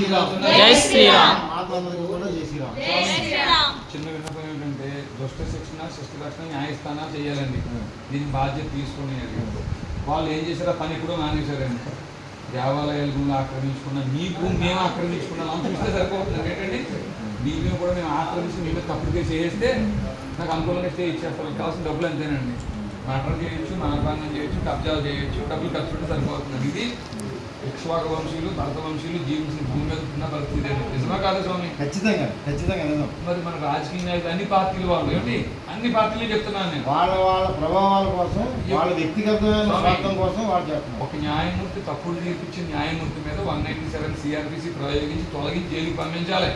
శ్రీరామ్. జై శ్రీరామ్. మాతాందరికి కూడా జై శ్రీరామ్. చిన్న విన్నపం ఏంటంటే దుష్ట శిక్షణ శిష్ట రక్షణ న్యాయస్థానం చేయాలండి. దీని బాధ్యత తీసుకుని వాళ్ళు ఏం చేశారో పని కూడా మానేశారండి. దేవాలయాల భూములు ఆక్రమించుకున్న మీ భూమి మేము ఆక్రమించుకున్నాం. ఇస్తే సరిపోతుంది. ఏంటండి మీ భూమి కూడా మేము ఆక్రమించి మేము తప్పుడు కేసు చేస్తే నాకు అనుకూలంగా స్టే ఇచ్చేస్తారు. కావాల్సిన డబ్బులు అంతేనండి. మటర్ చేయొచ్చు మానభంగం చేయొచ్చు కబ్జాలు చేయొచ్చు డబ్బులు ఖర్చు సరిపోతుంది. ఇది ఇక్ష్వాక వంశీయులు భరత వంశీయులు జీవించిన భూమి మీద ఉన్న పరిస్థితి నిజమా కాదా స్వామి? ఖచ్చితంగా ఖచ్చితంగా నిజం. మరి మన రాజకీయ నాయకులు అన్ని పార్టీలు వాళ్ళు ఏమిటి అన్ని పార్టీలు చెప్తున్నాను నేను. వాళ్ళ వాళ్ళ ప్రభావాల కోసం వాళ్ళ వ్యక్తిగతమైన స్వార్థం కోసం వాళ్ళు చేస్తున్నారు. ఒక న్యాయమూర్తి తప్పుడు తీర్పిచ్చిన న్యాయమూర్తి మీద వన్ నైన్టీ సెవెన్ సిఆర్పిసి ప్రయోగించి తొలగించి జైలుకి పంపించాలి.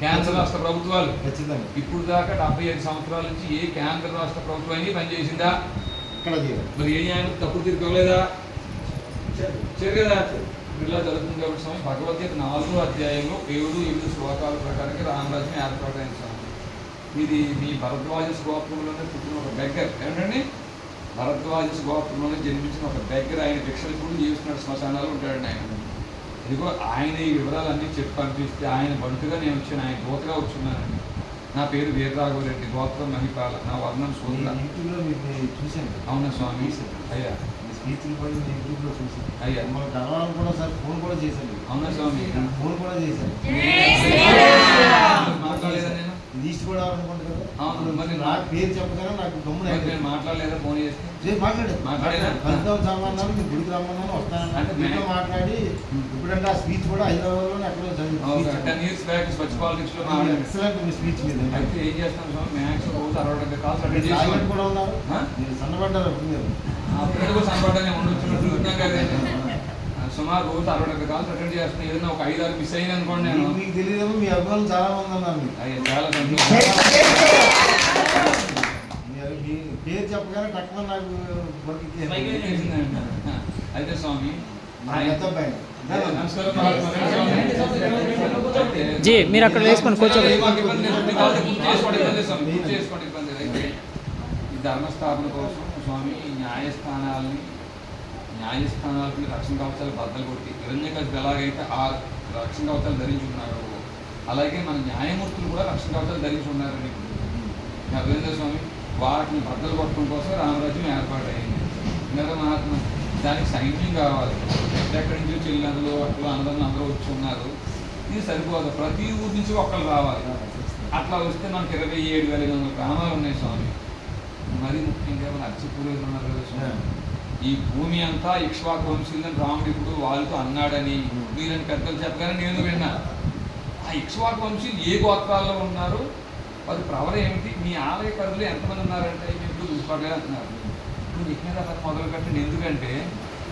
కేంద్ర రాష్ట్ర ప్రభుత్వాలు. ఖచ్చితంగా. ఇప్పుడు దాకా డెబ్బై ఐదు సంవత్సరాల నుంచి ఏ కేంద్ర రాష్ట్ర ప్రభుత్వం అయినా పనిచేసిందా? ఇక్కడ మరి ఏ న్యాయమూర్తి తప్పుడు తీర్పు ఇవ్వలేదా? కదా ఇలా జరుగుతుంది కాబట్టి స్వామి భగవద్గీత నాలుగో అధ్యాయంలో ఏడు ఎనిమిది శ్లోకాల ప్రకారంగా రామరాజ్యం ఏర్పాటైన స్వామి. ఇది మీ భరద్వాజ గోత్రంలోనే పుట్టిన ఒక బెగ్గర్. ఏమిటండి భరద్వాజ గోత్రంలోనే జన్మించిన ఒక బెగ్గర్. ఆయన భిక్షలు కూడా జీవిస్తున్నాడు శ్మశానాలు ఉంటాడండి ఆయన. ఇదిగో ఆయన ఈ వివరాలన్నీ చెప్పి పంపిస్తే ఆయన బంటుగా నేను వచ్చాను ఆయన దూతగా వచ్చున్నానండి. నా పేరు వీరరాఘవరెడ్డి గోత్రం మహిపాల నా వర్ణం చూశాను అవునా స్వామి? అయ్యా. స్పీచ్లు కూడా నేను యూట్యూబ్లో చూశాను అయ్యా మన గర్వాలను కూడా సార్ ఫోన్ కూడా చేశాను అవునా స్వామి? ఫోన్ కూడా చేశాను లీస్ట్ కూడా అనుకుంటా కదా. అవును, మరి నాకు పేరు చెప్పగానే నాకు గమ్మున నేను మాట్లాడలేదా? ఫోన్ చేస్తే మాట్లాడేనా? కలుద్దాం సామాన్నాను మీ గుడికి రమ్మన్నాను వస్తానన్నాను అంటే మీతో మే- మాట్లాడి ఇప్పుడంటే ఆ స్పీచ్ కూడా హైదరాబాద్లో ఎక్కడో టెన్ ఇయర్స్ బ్యాక్ స్వచ్ఛ పాలిటిక్స్లో మాట్లాడాను ఎక్సలెంట్ మీ స్పీచ్ మీద. అయితే ఏం చేస్తాను స్వామి? మ్యాక్స్ రోజు అరవై డెబ్బై కాల్స్ అటెండ్ మీరు చేసి silent కూడా ఉన్నారు? మీరు సన్నబడ్డారు అప్పుడు మీరు. ఉండొచ్చు కదా. సుమారు రోజు అరవై డెబ్బై కాల్స్ అటెండ్ చేస్తున్నాను ఏదైనా ఒక ఐదు ఆరు మిస్ అయింది అనుకోండి నేను. మీకు- తెలియదేమో మీ అభిమానులు చాలా మంది ఉన్నారు. అయ్యా చాలా పేరు చెప్పగానే తక్కువ నాకు. అయితే స్వామి జీ, మీరు అక్కడ వేసుకొని కూర్చోండి. ధర్మస్థాపన కోసం స్వామి న్యాయస్థానాలని న్యాయస్థానాలకు రక్షణ కవచాలు బద్దలు కొట్టి హిరణ్య కల్పి ఎలాగైతే ఆ రక్షణ కవచాలు ధరించుకున్నారు. అలాగే మన న్యాయమూర్తులు కూడా రక్షణ కవచాలు ధరించి ఉన్నారండి అరవింద స్వామి వాటిని బద్దలు కొట్టడం కోసం రామరాజ్యం ఏర్పాటైంది ఇంకా మహాత్మ దానికి సైన్యం కావాలి. ఎక్కడెక్కడి నుంచి చెల్లెందులు అట్లా అందరూ అందరూ వచ్చి ఉన్నారు. ఇది సరిపోదు. ప్రతి ఊరి నుంచి ఒకళ్ళు రావాలి. అట్లా వస్తే మనకి ఇరవై ఏడు వేల ఐదు వందల గ్రామాలు ఉన్నాయి స్వామి. మరి ముఖ్యంగా మన అర్చపూర్వీకులు ఉన్నారు కదా స్వామి. ఈ భూమి అంతా ఇక్ష్వాకు వంశీందని రాముడు ఇప్పుడు వాళ్ళతో అన్నాడని మీరని పెద్దలు చెప్పగానే నేను విన్నా? ఆ ఇక్ష్వాకు వంశీలు ఏ గోత్రాల్లో ఉన్నారు? వారి ప్రవర ఏమిటి? మీ ఆలయ పరిధిలో ఎంతమంది ఉన్నారంటే ఇప్పుడు చూసుకోవాలి అంటున్నారు. ఇప్పుడు మీకు మీద అసలు మొదలు పెట్టండి. ఎందుకంటే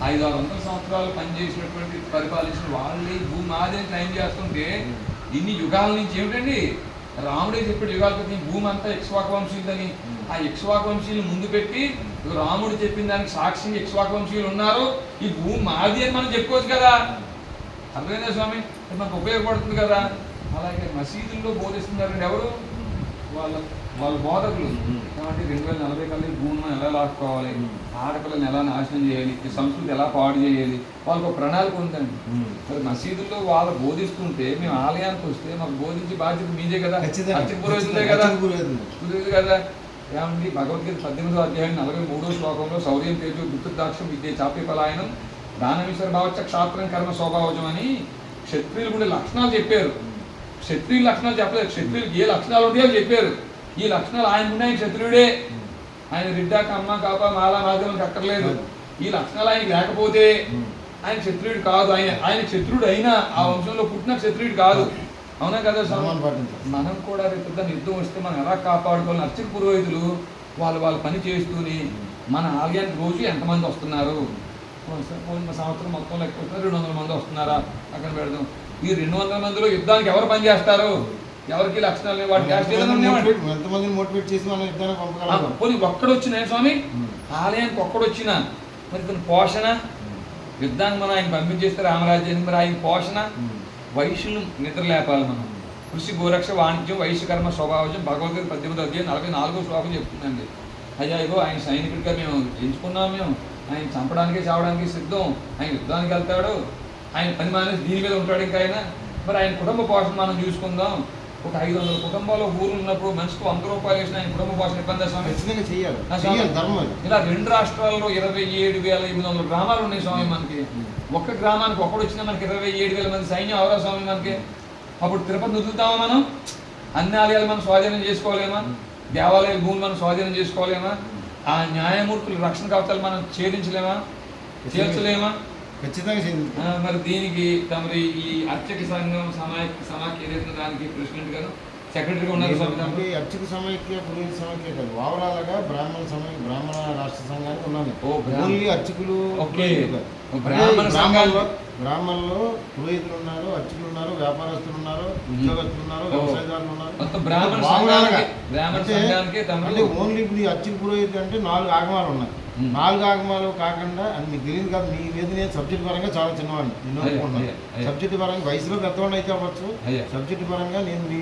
ఐదు ఆరు వందల సంవత్సరాలు పనిచేసినటువంటి పరిపాలించిన వాళ్ళే భూమి మాదే టైం చేస్తుంటే ఇన్ని యుగాల నుంచి ఏమిటండి? రాముడే చెప్పాడు యుగాల క్రితం భూమి అంతా ఇక్ష్వాకు వంశీయులని ఆ ఇక్ష్వాకు వంశీని ముందు పెట్టి రాముడు చెప్పిన దానికి సాక్షి ఇక్ష్వాకు వంశీయులు ఉన్నారు. ఈ భూమి మాది అని మనం చెప్పుకోవచ్చు కదా. అర్థమైందా స్వామి? మనకు ఉపయోగపడుతుంది కదా. అలాగే మసీదుల్లో బోధిస్తున్నారండి ఎవరు? వాళ్ళ వాళ్ళ బోధకులు. కాబట్టి రెండు వేల నలభై కల్లా భూమిని ఎలా లాక్కోవాలి? ఆడపిల్లని ఎలా నాశనం చేయాలి? ఈ సంస్కృతి ఎలా పాడు చేయాలి? వాళ్ళకు ఒక ప్రణాళిక ఉందండి. మరి మసీదుల్లో వాళ్ళు బోధిస్తుంటే మేము ఆలయానికి వస్తే మాకు బోధించే బాధ్యత మీదే కదా. పురోహితులే కదా. పురోహితులు. కదా. ఏమండి భగవద్గీత పద్దెనిమిదో అధ్యాయం నలభై మూడో శ్లోకంలో శౌర్యం తేజు గుర్తుదాక్షం విద్య చాపి పలాయనం దానమీశ్వర భావచ్చ క్షాత్రం కర్మ స్వభావజం అని క్షత్రియులు కూడా లక్షణాలు చెప్పారు. క్షత్రియుల లక్షణాలు చెప్పలేదు. క్షత్రియులు ఏ లక్షణాలు ఉంటాయో చెప్పారు. ఈ లక్షణాలు ఆయన ఉన్నాయి క్షత్రియుడే. ఆయన రిడ్డా కమ్మ కాప మాలా మాధ్యమం అక్కర్లేదు ఈ లక్షణాలు ఆయనకి లేకపోతే ఆయన క్షత్రియుడు కాదు. ఆయన ఆయన క్షత్రుడు అయినా ఆ వంశంలో పుట్టిన క్షత్రియుడు కాదు. అవునా కదా పాటించాలి. మనం కూడా రేపు యుద్ధం వస్తే మనం ఎలా కాపాడుకోవాలి? అర్చక పురోహితులు వాళ్ళు వాళ్ళ పని చేస్తూనే మన ఆలయానికి రోజు ఎంతమంది వస్తున్నారు? సంవత్సరం మొత్తం లెక్క రెండు వందల మంది వస్తున్నారా? అక్కడ పెడదాం. ఈ రెండు వందల మందిలో యుద్ధానికి ఎవరు పని చేస్తారు? ఎవరికి లక్షణాలు. ఎంతమందిని మోటివేట్ చేసి మనం పంపగలం పోనీ ఒక్కడు వచ్చిన స్వామి? ఆలయానికి ఒక్కడు వచ్చిన మరి ఇతని పోషణ? యుద్ధానికి మనం ఆయన పంపించేస్తే రామరాజ్యానికి మరి ఆయన పోషణ? వైశ్యులు నిద్ర లేపాలి మనం కృషి గోరక్ష వాణిజ్యం వైశ్య కర్మ స్వభావం భగవద్గీత పద్దెనిమిది అధ్యాయం నలభై నాలుగో శ్లోకం చెప్తుందండి. అయ్యా ఇగో ఆయన సైనికుడిగా మేము ఎంచుకున్నాం మేము. ఆయన చంపడానికి చావడానికి సిద్ధం. ఆయన యుద్ధానికి వెళ్తాడు. ఆయన పని మానేసి దీని మీద ఉంటాడు ఇంకా ఆయన. మరి ఆయన కుటుంబ పోషణ మనం చూసుకుందాం. ఒక ఐదు వందల కుటుంబాలు ఊరు ఉన్నప్పుడు మనిషికి వంద రూపాయలు వేసిన ఆయన కుటుంబ పోషణ ఇబ్బంది స్వామి. అది. ఇలా రెండు రాష్ట్రాల్లో ఇరవై ఏడు వేల ఎనిమిది వందల గ్రామాలు ఉన్నాయి స్వామి మనకి. ఒక్క గ్రామానికి ఒకడు వచ్చినా మనకి ఇరవై ఏడు వేల మంది సైన్యం అవరా స్వామి మనకి. అప్పుడు తిరుపతి వదులుతామా మనం? అన్ని ఆలయాలు మనం స్వాధీనం చేసుకోలేమా? దేవాలయాల భూమి మనం స్వాధీనం చేసుకోలేమా? ఆ న్యాయమూర్తుల రక్షణ కవచాలు మనం ఛేదించలేమా? చేర్చలేమా ఖచ్చితంగా మరి దీనికి తమరి ఈ అర్చక సంఘం సమాఖ్య సమాఖ్య ఏదైతే దానికి ప్రెసిడెంట్ గారు సెక్రటరీగా ఉన్నారు. అర్చక సమైక్య పురోహిత సమైక్య కాదు ఓవరాల్గా బ్రాహ్మణ సమయ బ్రాహ్మణ రాష్ట్ర సంఘానికి ఉన్నాను. ఓన్లీ అర్చకులు బ్రాహ్మణ అంటే సంఘాలు. బ్రాహ్మణులు బ్రాహ్మణులు పురోహితులు ఉన్నారు అర్చకులు ఉన్నారు వ్యాపారస్తులు ఉన్నారు ఉద్యోగస్తులు ఉన్నారు. వ్యవసాయదారులు ఉన్నారు అంటే- ఓన్లీ ఇప్పుడు అర్చక పురోహితులు అంటే నాలుగు ఆగమాలు ఉన్నాయి. నాలుగు ఆగమాలు కాకుండా అని మీకు తెలియదు కాదు మీ మీద నేను సబ్జెక్ట్ పరంగా చాలా చిన్నవాడిని నేను అయ్యా. సబ్జెక్ట్ పరంగా వయసులో పెద్దవాడిని అయితే అవ్వచ్చు. సబ్జెక్ట్ పరంగా నేను మీ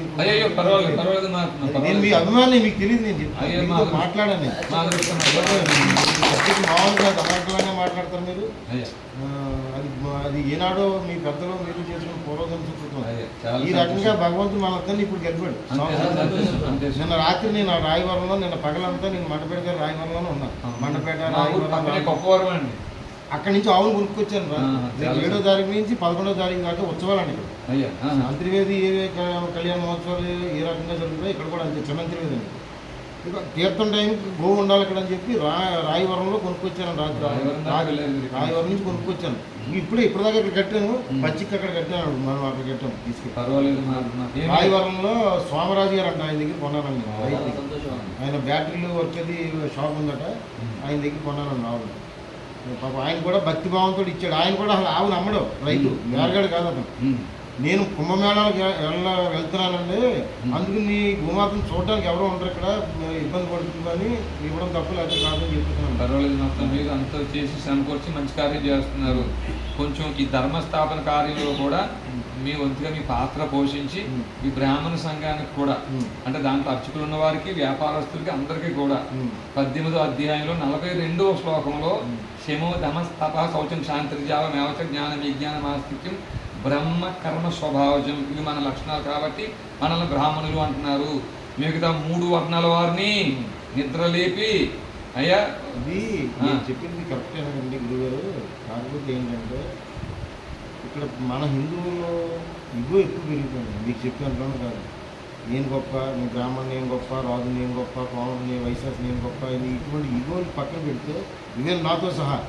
నేను మీ. అభిమాని మీకు తెలియదు నేను. మాట్లాడాను. సబ్జెక్ట్ మామూలుగా మాట్లాడతారు మీరు? అది అది ఏనాడో మీ పెద్దలు మీరు చేసిన చాలా ఈ రకంగా. భగవంతుడు మనందరినీ ఇప్పుడు గెలిపాడు. అంతే, అంతే, అంతే. నిన్న రాత్రి నేను రాయవరంలో నిన్న పగలంతా నేను మండపేట గారి రాయవరంలోనే ఉన్నా. మండపేట రాయవరం అక్కడి నుంచి ఆవులు కొనుక్కొచ్చాను రేపు ఏడో తారీఖు నుంచి పదకొండో తారీఖు దాకా ఉత్సవాలు అండి. అంతర్వేది ఏ కళ్యాణ మహోత్సవాలు ఏ రకంగా జరుగుతాయి ఇక్కడ కూడా అంతే చిన్న అంతర్వేది అండి తీర్థం టైంకి గోవు ఉండాలి ఇక్కడ అని చెప్పి రా రాయవరంలో కొనుక్కొచ్చాను రాత్రి రాయవరం నుంచి కొనుక్కొచ్చాను ఇప్పుడే ఇప్పటిదాకా ఇక్కడ కట్టాను. పచ్చికి అక్కడ కట్టాను మనం అక్కడ కట్టాము తీసుకెళ్ళి రాయవరంలో సోమరాజు గారు అంట ఆయన దగ్గర కొన్నానండి. ఆయన బ్యాటరీలు వచ్చేది షాప్ ఉందట. ఆయన దగ్గర కొన్నానండి ఆవులు పాప ఆయన కూడా భక్తి భావంతో ఇచ్చాడు ఆయన కూడా అసలు ఆవును అమ్మడు రైతు ఉమ్. వేరగాడు కాదు అతను. నేను కుంభమేళాలకు వెళ్ళ వెళ్తున్నానండి. అందుకు నీ భూమాతను చూడడానికి ఎవరో ఉండరు ఇక్కడ. ఇబ్బంది పడుతుందని ఇవ్వడం తప్పు లేకపోతే కాదని చెప్తున్నాను. పర్వాలేదు మొత్తం మీరు అంతా చేసి శ్రమకొచ్చి మంచి కార్యం చేస్తున్నారు. కొంచెం ఈ ధర్మస్థాపన కార్యంలో కూడా మీ వంతుగా మీ పాత్ర పోషించి ఈ బ్రాహ్మణ సంఘానికి కూడా. అంటే దాంట్లో అర్చకులు ఉన్న వారికి వ్యాపారస్తులకి అందరికీ కూడా. పద్దెనిమిదో అధ్యాయంలో నలభై రెండవ శ్లోకంలో. శమో దమస్తప శౌచం శాంతిర్జావ మేవచ జ్ఞాన విజ్ఞాన మాస్తిక్యం బ్రహ్మ కర్మ స్వభావజం ఇవి మన లక్షణాలు కాబట్టి మనల్ని బ్రాహ్మణులు అంటున్నారు. మిగతా మూడు వర్ణాల వారిని నిద్ర లేపి అయ్యా. నేను చెప్పింది కరెక్టేనండి గురుగారు. కాకపోతే ఏంటంటే ఇక్కడ మన హిందువుల్లో ఇగో ఎక్కువ పెరిగిపోయింది. మీకు చెప్పినట్టు కాదు. నేను గొప్ప నేను బ్రాహ్మణ్ నేను గొప్ప రాజు నేను గొప్ప కోమడు నేను వైశాఖ నేను గొప్ప ఇది ఇటువంటి ఇగోలు పక్కన పెడితే ఇవే నాతో సహా.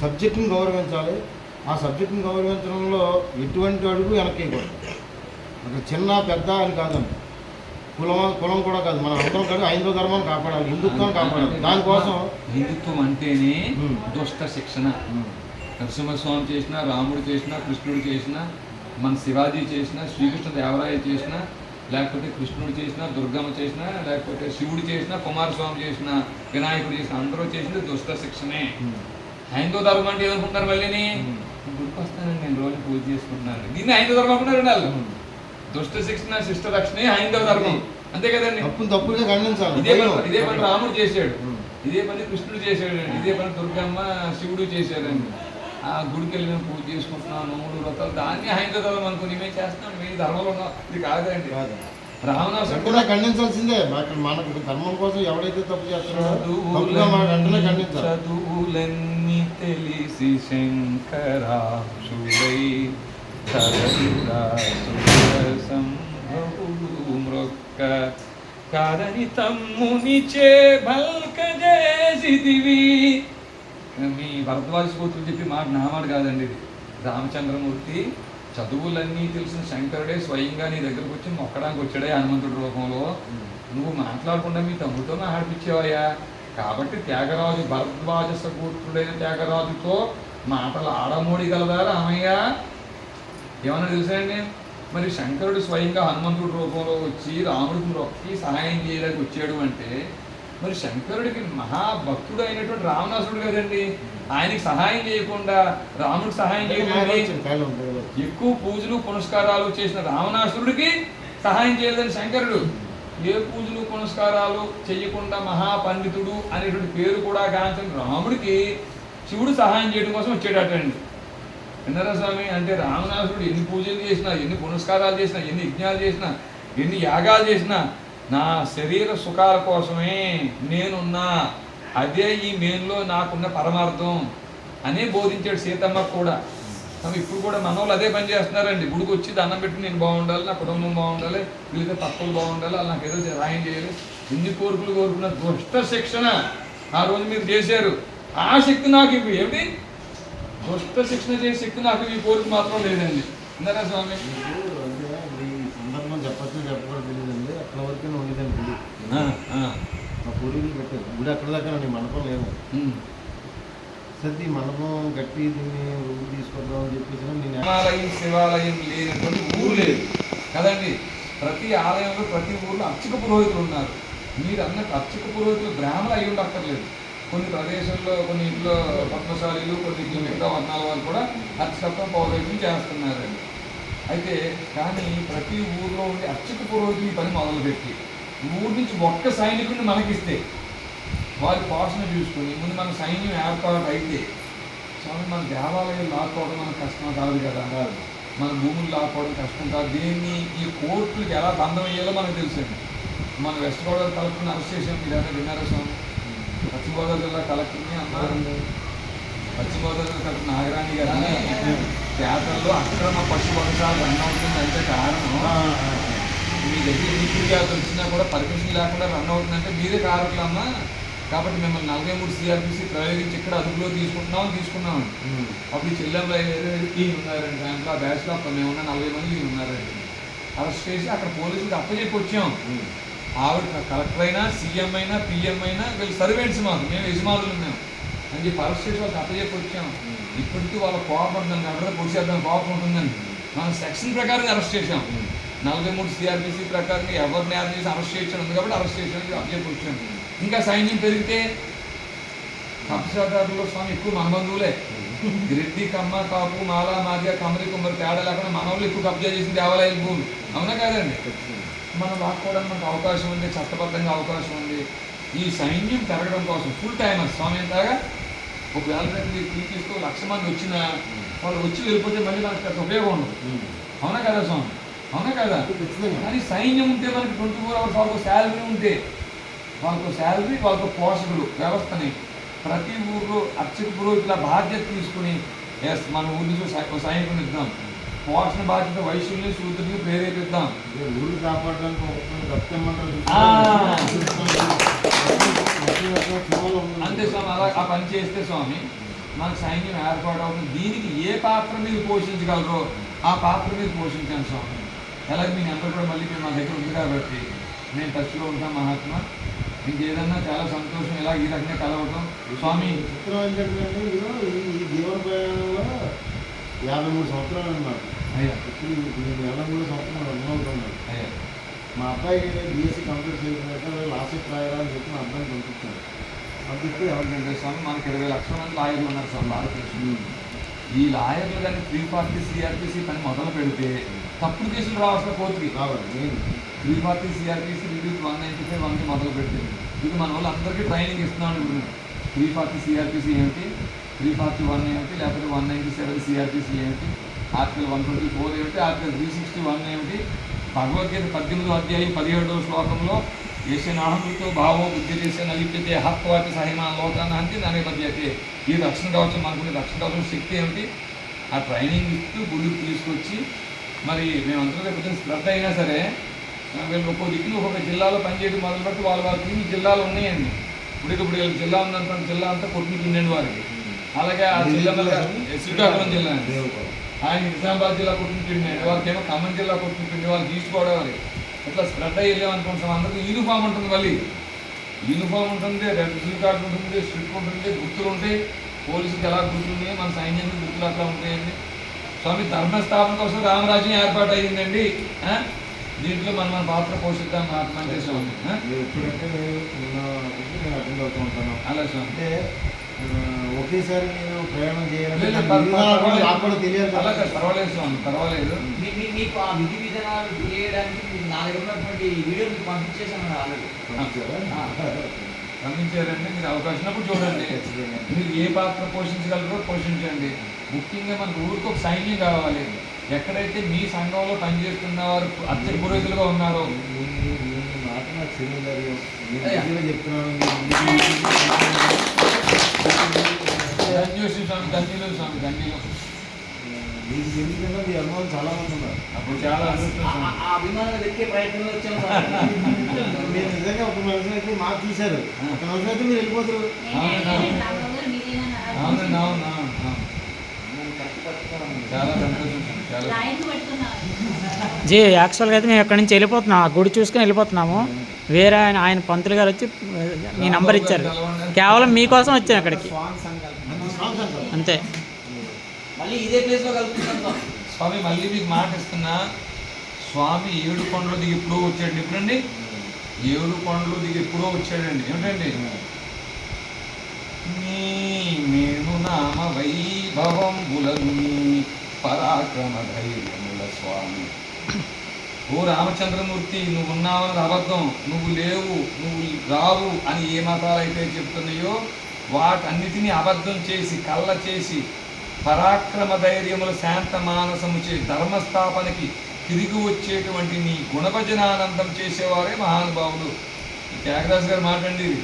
సబ్జెక్ట్ని గౌరవించాలి. ఆ సబ్జెక్ట్ని గౌరవించడంలో ఎటువంటి అడుగు వెనక్కేయకూడదు అక్కడ చిన్న పెద్ద అని కాదండి. కులం కులం కూడా కాదు. మనం అందరం కలిసి ఐదో ధర్మాన్ని కాపాడాలి హిందుత్వాన్ని కాపాడాలి. దానికోసం హిందుత్వం అంటేనే. దుష్ట శిక్షణ. నరసింహస్వామి చేసిన రాముడు చేసిన కృష్ణుడు చేసిన మన శివాజీ చేసిన శ్రీకృష్ణ దేవరాయ చేసిన లేకపోతే కృష్ణుడు చేసిన దుర్గమ్మ చేసిన లేకపోతే శివుడు చేసిన కుమారస్వామి చేసిన వినాయకుడు చేసిన అందరూ చేసిన దుష్ట శిక్షణే. హైందవ ధర్మం అంటే ఏమనుకుంటారు మళ్ళీని? ఉమ్. గుడికి వస్తానండి నేను రోజు పూజ చేసుకుంటున్నాను. దీన్ని హైందవ ధర్మం అనుకుంటారు వాళ్ళు దుష్ట శిక్షణ శిష్ట రక్షణే హైందవ ధర్మం. అంతే కదండి? తప్పుగా ఖండించాలి. ఇదే పని ఇదే పని రాముడు చేశాడు. ఇదే పని కృష్ణుడు చేశాడు. ఇదే పని దుర్గమ్మ శివుడు చేశాడండి. ఆ గుడికి వెళ్ళి మేము పూజ చేసుకుంటున్నాం నోములు వ్రతాలు. దాన్ని హైందవ ధర్మం అనుకుని మేము చేస్తున్నాం మీ ధర్మంలో ఉన్నాం ఇది కాదండి కాదు. రావణాసుడు కూడా ఖండించాల్సిందే. మనకు ధర్మం కోసం ఎవడైతే తప్పు చేస్తున్నాడో ఖండించాలి. తెలిసి శంకరాక్షుడై సంభవుడు మృక్క కాదని తమ్మునిచే బల్క చేసిదివి మీ భరద్వాజ సూత్రులు చెప్పి మాట నా మాట కాదండి ఇది. రామచంద్రమూర్తి చదువులన్నీ తెలిసిన శంకరుడే స్వయంగా నీ దగ్గరకు వచ్చి మొక్కడానికి వచ్చాడే హనుమంతుడి రూపంలో. నువ్వు మాట్లాడకుండా మీ తమ్ముడితో మాట్లాడిపించేవయ్యా కాబట్టి త్యాగరాజు భరద్వాజ సపుత్రుడైన త్యాగరాజుతో మాటలు ఆడమూడి గలదారు అమ్మయ్య ఏమన్నా తెలుసండి మరి శంకరుడు స్వయంగా హనుమంతుడి రూపంలో వచ్చి రాముడికి రొక్కి సహాయం చేయడానికి వచ్చాడు అంటే మరి శంకరుడికి మహాభక్తుడు అయినటువంటి రావణాసుడు కదండి. ఆయనకి సహాయం చేయకుండా రాముడికి సహాయం చేయకుండా ఎక్కువ పూజలు పునస్కారాలు చేసిన రావణాసురుడికి సహాయం చేయలేదని శంకరుడు. ఏ పూజలు పునస్కారాలు చేయకుండా మహాపండితుడు అనేటువంటి పేరు కూడా గాంచిన రాముడికి శివుడు సహాయం చేయడం కోసం వచ్చేటట్టండి. విన్నారా స్వామి? అంటే రామనాథుడు ఎన్ని పూజలు చేసినా ఎన్ని పునస్కారాలు చేసినా ఎన్ని యజ్ఞాలు చేసినా ఎన్ని యాగాలు చేసినా నా శరీర సుఖాల కోసమే నేనున్నా అదే ఈ మెయిన్లో నాకున్న పరమార్థం అనే బోధించాడు సీతమ్మ కూడా. ఇప్పుడు కూడా మన వాళ్ళు అదే పని చేస్తున్నారండి. గుడికి వచ్చి దండం పెట్టి నేను బాగుండాలి నా కుటుంబం బాగుండాలి వీళ్ళతో పక్కలు బాగుండాలి వాళ్ళు నాకు ఏదో రాయం చేయాలి. ఎన్ని కోరికలు కోరుకున్న దుష్ట శిక్షణ ఆ రోజు మీరు చేశారు. ఆ శక్తి నాకు ఇవ్వు. ఏమిటి? దుష్ట శిక్షణ చేసే శక్తి నాకు ఈ కోరిక మాత్రం లేదండి. ఇందారా స్వామి. సందర్భం చెప్పచ్చు చెప్పకూడదు తెలియదండి. అక్కడ వరకే ఉండేదండి మా పూర్వీకులు పెట్టారు. గుడి అక్కడ దాకా మండపం లేదు. ఉమ్. మనము గట్టి మండపం దీన్ని రూపు తీసుకొద్దాం అని చెప్పేసి నేను శివాలయం లేనటువంటి ఊరు లేదు. కదండి? ప్రతి ఆలయంలో ప్రతి ఊర్లో అర్చక పురోహితులు ఉన్నారు. మీరు అన్నట్టు అర్చక పురోహితులు బ్రాహ్మణులు అయ్యి ఉండక్కర్లేదు. కొన్ని ప్రదేశాల్లో కొన్ని ఇంట్లో పద్మశాలీలు కొన్ని ఇంట్లో మిగతా వర్ణాల వాళ్ళు కూడా అర్చకత్వం పౌరోహిత్యం చేస్తున్నారండి. అయితే కానీ ప్రతి ఊర్లో ఉండే అర్చక పురోహితులు ఈ పని మొదలుపెట్టి. ఊరి నుంచి ఒక్క సైనికుడిని మనకిస్తే వారి పోషణ చూసుకొని ముందు మన సైన్యం ఏర్పాటు అయితే స్వామి మన దేవాలయం లాక్కోవడం మనకు కష్టం కాదు కదా మన భూములు లాక్కోవడం కష్టం కాదు. దీన్ని ఈ కోర్టులకు ఎలా బంధం అయ్యాలో మనకు తెలుసండి మన వెస్ట్ గోదావరి కలెక్టర్ని అరెస్ట్ చేసాం మీరు ఏదైనా విన్నారా స్వామి? పశ్చిమ గోదావరి జిల్లా కలెక్టర్ని అన్నారు. పశ్చిమ గోదావరి జిల్లా కలెక్టర్ నాగరాణి గారిని పేదల్లో అక్రమ పశు వంశాలు రన్ అవుతుందంటే కారణం మీ దగ్గర ఫిర్యాదు వచ్చినా కూడా పర్మిషన్ లేకుండా రన్ అవుతుందంటే మీరే కారకులమ్మా. కాబట్టి మిమ్మల్ని నలభై మూడు సిఆర్పిసి ప్రయోగించి ఇక్కడ అదుపులో తీసుకుంటున్నాం తీసుకున్నాం అప్పుడు ఈ ఈయన ఉన్నారండి దాంట్లో ఆ బ్యాచ్లో మేము ఉన్న నలభై మంది ఈయన ఉన్నారండి. అరెస్ట్ చేసి అక్కడ పోలీసులకు అప్పచెప్పి వచ్చాం. ఆవిడ కలెక్టర్ అయినా సీఎం అయినా పిఎం అయినా వీళ్ళు సర్వెంట్స్ మాకు మేము యజమానులు మేము అని చెప్పి అరెస్ట్ చేసి వాళ్ళకి అప్పచెప్పి వచ్చాం. ఇప్పటికీ వాళ్ళ కోపం ఉంటుందండి ఎవరైనా పొడిచేద్దాం కోపం ఉంటుందండి మనం సెక్షన్ ప్రకారం అరెస్ట్ చేసాం నలభై మూడు సిఆర్పిసి ప్రకారం ఎవరు నేరం చేసి అరెస్ట్ చేసాను ఉంది కాబట్టి అరెస్ట్ చేసాను అప్పచెప్పి వచ్చాం. ఇంకా సైన్యం పెరిగితే కబ్జాదారులో స్వామి ఎక్కువ మన బంధువులే రెడ్డి కమ్మ కాపు మాల మాదిగ కమరి కుమ్మరి తేడా లేకుండా మన వాళ్ళు ఎక్కువ కబ్జా చేసిన దేవాలయాల భూములు. అవునా కాదండి? మనం లాక్కోవడానికి మనకు అవకాశం ఉంది చట్టబద్ధంగా అవకాశం ఉంది. ఈ సైన్యం పెరగడం కోసం ఫుల్ టైమర్ స్వామి ఎంతగా ఒకవేళ రేపు మీరు తీసుకో లక్ష మంది వచ్చినా వాళ్ళు వచ్చి వెళ్ళిపోతే మళ్ళీ మనకి పెద్ద ఉపయోగం ఉండదు. అవునా కదా స్వామి? అవునా కదా? కానీ సైన్యం ఉంటే మనకి ట్వంటీ ఫోర్ అవర్స్ వాళ్ళకు శాలరీ ఉంటే వాళ్ళకు శాలరీ వాళ్ళకు పోషకులు వ్యవస్థని ప్రతి ఊర్లో అర్చక పురోహితుల బాధ్యత తీసుకుని ఎస్ మన ఊరి ఒక సైనికుని ఇద్దాం పోషణ బాధ్యత వైశ్యుల్ని శూద్రుల్ని ప్రేరేపిద్దాం. ఊరు కాపాడడానికి. అంతే స్వామి అలా ఆ పని చేస్తే స్వామి మన సైన్యం ఏర్పాటవుతుంది. దీనికి ఏ పాత్ర మీరు పోషించగలరో ఆ పాత్ర మీరు పోషించాను స్వామి. ఎలాగ మీ నెంబర్ కూడా మళ్ళీ మా దగ్గర ఉంది కాబట్టి నేను టచ్లో ఉంటాం మహాత్మా. మీకు ఏదన్నా చాలా సంతోషం ఇలా ఈ రకంగా కలవటం? స్వామి. ఈ ఈ జీవన ప్రయాణంలో యాభై మూడు సంవత్సరాలు అన్నమాట అయ్యా. ఇప్పుడు నేను యాభై మూడు సంవత్సరాలు అనుభవుతున్నాను అయ్యా మా అబ్బాయి బీఎస్సీ కంప్లీట్ చేసినాక లాస్ట్ రాయరా అని చెప్పి మా అబ్బాయిని పంపించాను పంపిస్తే ఎవరు ఎవరికంటే స్వామి మనకి ఇరవై లక్షల మంది లాయర్లు ఉన్నారు స్వామి భారతదేశంలో ఈ లాయర్లు కానీ త్రీ పార్టీ సిఆర్పిసి పని మొదలు పెడితే తప్పుడు కేసులు రావాల్సిన కోర్టుకి రావాలి నేను three party CRPC review one ninety five వన్కి మొదలు పెడితే ఇది మన వాళ్ళు అందరికీ ట్రైనింగ్ ఇస్తున్నాం ఇప్పుడు త్రీ ఫార్టీ సిఆర్పిసి ఏమిటి త్రీ ఫార్టీ వన్ ఏమిటి లేకపోతే వన్ నైంటీ సెవెన్ సిఆర్పిసి ఏమిటి ఆర్టికల్ వన్ ట్వంటీ ఫోర్ ఏమిటి ఆర్టికల్ త్రీ సిక్స్టీ వన్ ఏమిటి భగవద్గీత పద్దెనిమిదో అధ్యాయం పదిహేడవ శ్లోకంలో యశనాహంతో భావో బుద్ధి చేసే నలిపితే హత్వాటి సహిమా లోకాన్ని అంటే దాని మధ్యతే. ఈ రక్షణ కవచం మనకునే రక్షణ కవచం శక్తి ఏమిటి? ఆ ట్రైనింగ్ ఇస్తూ గుడికి తీసుకొచ్చి మరి మేమందరూ రేపు కొంచెం శ్రద్ధ అయినా సరే వీళ్ళు ఒక్కో దిక్కులు ఒక్కొక్క జిల్లాలో పనిచేయడం మొదలుపెట్టి వాళ్ళ వాళ్ళకి ఇన్ని జిల్లాలు ఉన్నాయండి. ఇప్పుడు ఇప్పుడు వీళ్ళ జిల్లా ఉందంటే జిల్లా అంతా కొట్టుకుంటుండండి వారికి అలాగే ఆ జిల్లా శ్రీకాకుళం జిల్లా అండి. ఆయన నిజామాబాద్ జిల్లా కొట్టుకుంటుండే వాళ్ళకి ఏమో ఖమ్మం జిల్లా కొట్టుకుంటుండే వాళ్ళకి ఈస్ట్ గోదావరి. ఇట్లా స్ప్రెడ్ అయ్యి వెళ్ళామనుకుంటాం అందరికీ యూనిఫామ్ ఉంటుంది మళ్ళీ. యూనిఫామ్ ఉంటుంది రెడ్ సిల్ కార్డు ఉంటుంది స్ట్రిప్ ఉంటుంది గుర్తులు ఉంటాయి. పోలీసులకు ఎలా గుర్తుంది మన సైన్యానికి గుర్తులు అట్లా ఉంటాయండి. స్వామి ధర్మస్థాపన కోసం రామరాజ్యం ఏర్పాటు అయ్యిందండి దీంట్లో మనం మన పాత్ర పోషిద్దాం మహాత్మంటే స్వామి ఆ? నేను ఎప్పుడంటే నేను అటెండ్ అవుతూ ఉంటాను. అలా అంటే ఒకేసారి నేను ప్రయాణం కూడా తెలియాలి అలా పర్వాలేదు స్వామి పర్వాలేదు. మీ- మీ- మీకు ఆ విధి విధానాలు తెలియడానికి నా దగ్గర ఉన్నటువంటి వీడియో మీకు పంపించేసాను ఆల్రెడీ. పంపించారా? గమనించారండి మీరు అవకాశం ఉన్నప్పుడు చూడండి. మీరు ఏ పాత్ర పోషించగలరో పోషించండి. ముఖ్యంగా మనకు ఊరికి ఒక సైన్యం కావాలి. ఎక్కడైతే మీ సంఘంలో పనిచేస్తున్న వారు అత్యంత పురోహితులుగా ఉన్నారో? మాట నాకు తెలియదు. నేను నిజంగా చెప్తున్నాను స్వామి ధన్యులు స్వామి ధన్యులు. మీకు తెలియకుండా మీ అనుభవం చాలా మంది ఉన్నారు. అప్పుడు చాలా అభిమానులు వెతికే ప్రయత్నంలో వచ్చాం సార్ మీరు నిజంగా ఒక నిమిషం అయితే మాకు చూశారు. ఒక నిమిషం అయితే మీరు వెళ్ళిపోతారు. అవునండి అవును అవును అవును. చాలా సంతోషం స్వామి చాలా జీ యాక్చువల్గా అయితే మేము ఎక్కడి నుంచి వెళ్ళిపోతున్నాం. ఆ గుడి చూసుకుని వెళ్ళిపోతున్నాము. వేరే ఆయన ఆయన పంతులు గారు వచ్చి మీ నంబర్ ఇచ్చారు. కేవలం మీకోసం వచ్చాను అక్కడికి. అది స్వామి సంకల్పం. అంతే. మళ్ళీ ఇదే ప్లేస్లో కలుపుతున్నాం సార్. స్వామి మళ్ళీ మీకు మాట ఇస్తున్నా. స్వామి ఏడు కొండలు దిగి ఎప్పుడో వచ్చాడు ఎప్పుడండి? ఏడు కొండలు దిగి ఎప్పుడో వచ్చాడండి. ఏమిటండి? నీ నామ వైభవం బులను పరాక్రమ ధైర్యముల స్వామి. ఓ రామచంద్రమూర్తి నువ్వు ఉన్నావన్నది అబద్ధం. నువ్వు లేవు నువ్వు రావు అని ఏ మతాలు అయితే చెప్తున్నాయో వాటన్నిటినీ అబద్ధం చేసి కళ్ళ చేసి పరాక్రమ ధైర్యముల శాంత మానసము చే ధర్మస్థాపనకి తిరిగి వచ్చేటువంటి నీ గుణభజనానందం చేసేవారే మహానుభావులు. త్యాగరాజు గారు మాట్లాడి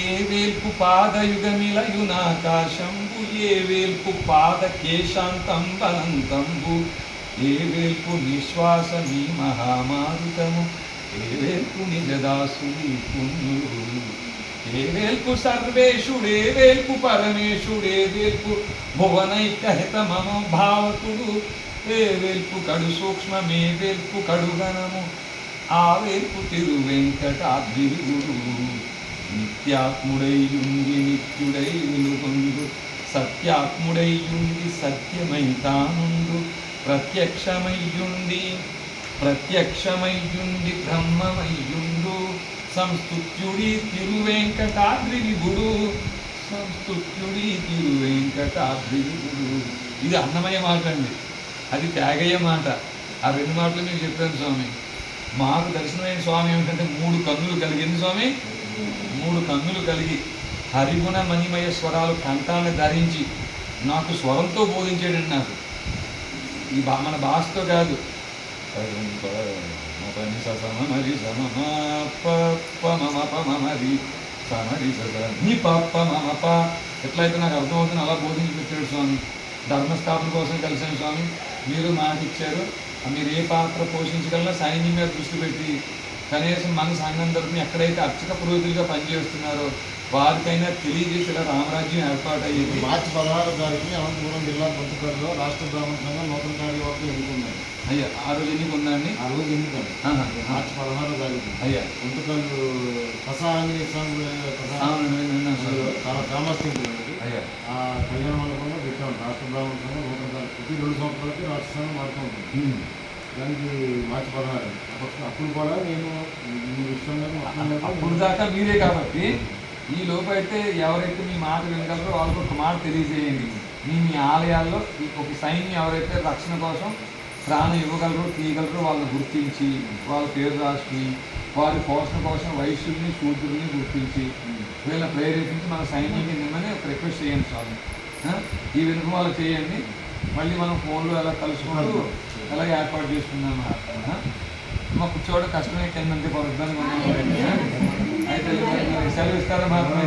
ఏ వేల్పు పాదయుగమిలయునాకాశంబు ఏ వేల్పు పాద కేశాంతం బలంతంబు ఏ వేల్పు నిశ్వాసమీ మహామారుతము ఏ వేల్పు నిజదాసుని పుణ్యుడు ఏ వేల్పు సర్వేషుడే వేల్పు పరమేశుడే వేల్పు భువనైకహిత మమ భావకుడు ఏ వేల్పు కడు సూక్ష్మమే వేల్పు కడుగణము ఆ వేల్పు తిరు గురువు నిత్యాత్ముడైయుండి నిత్యుడై వెలుగొందు సత్యాత్ముడైయుండి సత్యమై తానుండు ప్రత్యక్షమయ్యుండి ప్రత్యక్షమయ్యుండి బ్రహ్మమయ్యుండు సంస్తుత్యుడి తిరువెంకటాద్రి విభుడు సంస్తుత్యుడి తిరువెంకటాద్రి విభుడు ఇది అన్నమయ్య మాట అండి అది త్యాగయ్య మాట ఆ రెండు మాటలు మీకు చెప్పాను స్వామి మాకు దర్శనమైన స్వామి ఏమిటంటే మూడు కన్నులు కలిగింది స్వామి మూడు కన్నులు కలిగి హరిగుణ మణిమయ స్వరాలు కంఠాన్ని ధరించి నాకు స్వరంతో బోధించాడండి నాకు. ఈ బా మన భాషతో కాదు. సమరి సమరి సమరి నీ పప్ప మమప ఎట్లయితే నాకు అర్థమవుతుంది అలా బోధించి పెట్టాడు స్వామి. ధర్మస్థాపన కోసం కలిసాను స్వామి. మీరు మాకిచ్చారు మీరు ఏ పాత్ర పోషించగలరా సైన్యం మీద దృష్టి పెట్టి కనీసం మన సంఘం ఎక్కడైతే అర్చక పురోహితులుగా పనిచేస్తున్నారో వారికైనా తెలియజేసి ఇలా రామరాజ్యం ఏర్పాటు అయ్యేది మార్చి పదహారో తారీఖుని అనంతపురం జిల్లా కొంతపల్లిలో రాష్ట్ర బ్రాహ్మణ సంఘం నూతన కార్యవర్గం ఎన్నుకున్నారు అయ్యా ఆ రోజు ఎన్నిక ఉందండి ఆ రోజు ఎన్నుకారు ఆహా. మార్చి పదహారో తారీఖు అయ్యా. కొంతపల్లి ప్రసా ఆంజనేయ స్వామి ప్రసా- అవునండి, విన్నాను సార్. చాలా ఫేమస్ అది. అయ్యా. ఆ కళ్యాణ మండపంలో పెట్టాం. రాష్ట్ర బ్రాహ్మణ సంఘం నూతన ప్రతి రెండు సంవత్సరాలకి రాష్ట్ర సంఘం మారుతూ ఉంటుంది. దానికి మార్చి పదహారు అప్పుడు కూడా నేను ఈ విషయంలో అప్పుడు దాకా మీరే కాబట్టి ఈ లోపు అయితే ఎవరైతే మీ మాట వినగలరో వాళ్ళకి ఒక మాట తెలియజేయండి. మీ మీ ఆలయాల్లో ఒక సైన్యం ఎవరైతే రక్షణ కోసం ప్రాణం ఇవ్వగలరో తీయగలరో వాళ్ళని గుర్తించి వాళ్ళ పేరు రాసుకుని వారి పోషణ కోసం వైశ్యుల్ని శూద్రుల్ని గుర్తించి వీళ్ళని ప్రేరేపించి మన సైన్యంకి నిమ్మని ఒక రిక్వెస్ట్ చేయండి ఆ? ఈ వెనుక వాళ్ళు చేయండి. మళ్ళీ మనం ఫోన్లో ఎలా కలుసుకుంటూ ఎలా ఏర్పాటు చేసుకుందాం మాకు చోట కూర్చోవడం కష్టమే కింద ఇబ్బందిగా ఉన్నాం అయితే సెలవు ఇస్తారా మాత్రమే